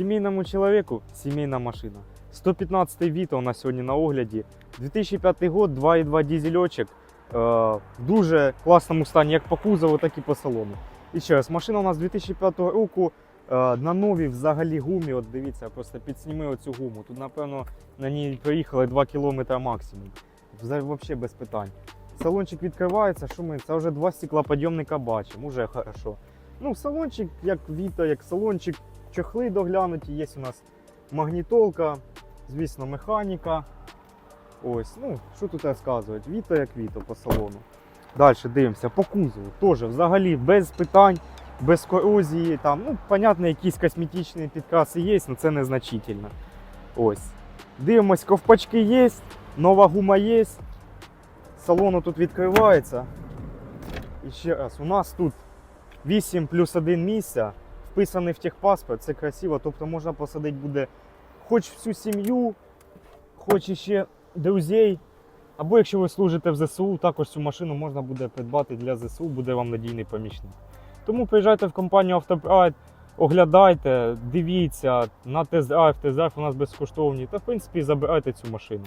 Сімейному чоловіку сімейна машина. 115 Vito у нас сьогодні на огляді. 2005 год, 2,2 дізельочок. Е, в дуже класному стані як по кузову, так і по салону. І ще раз, машина у нас 2005 року. е, на новій взагалі гумі, от дивіться, просто підсніми оцю гуму. Тут, напевно, на ній проїхали 2 км максимум. Взагалі без питань. Салончик відкривається, що ми? Це вже два стеклоподйомника бачимо, уже хорошо. Ну, салончик, як Віто, як салончик, чохли доглянуті, є у нас магнітолка, звісно, механіка. Ось, ну, що тут розказувати? Віто як Віто по салону. Далі дивимося, по кузову. Теж взагалі без питань, без корозії. Там, ну, понятно, якісь косметичні підкраси є, але це незначительно. Ось. Дивимось, ковпачки є, нова гума є. Салону тут відкривається. І ще раз, у нас тут 8 плюс 1 місця, вписаний в техпаспорт, це красиво, тобто можна посадити буде хоч всю сім'ю, хоч іще друзей. Або якщо ви служите в ЗСУ, також цю машину можна буде придбати для ЗСУ, буде вам надійний помічник. Тому приїжджайте в компанію Автопрайд, оглядайте, дивіться на тест-драйв, тест-драйв у нас безкоштовний, та в принципі забирайте цю машину.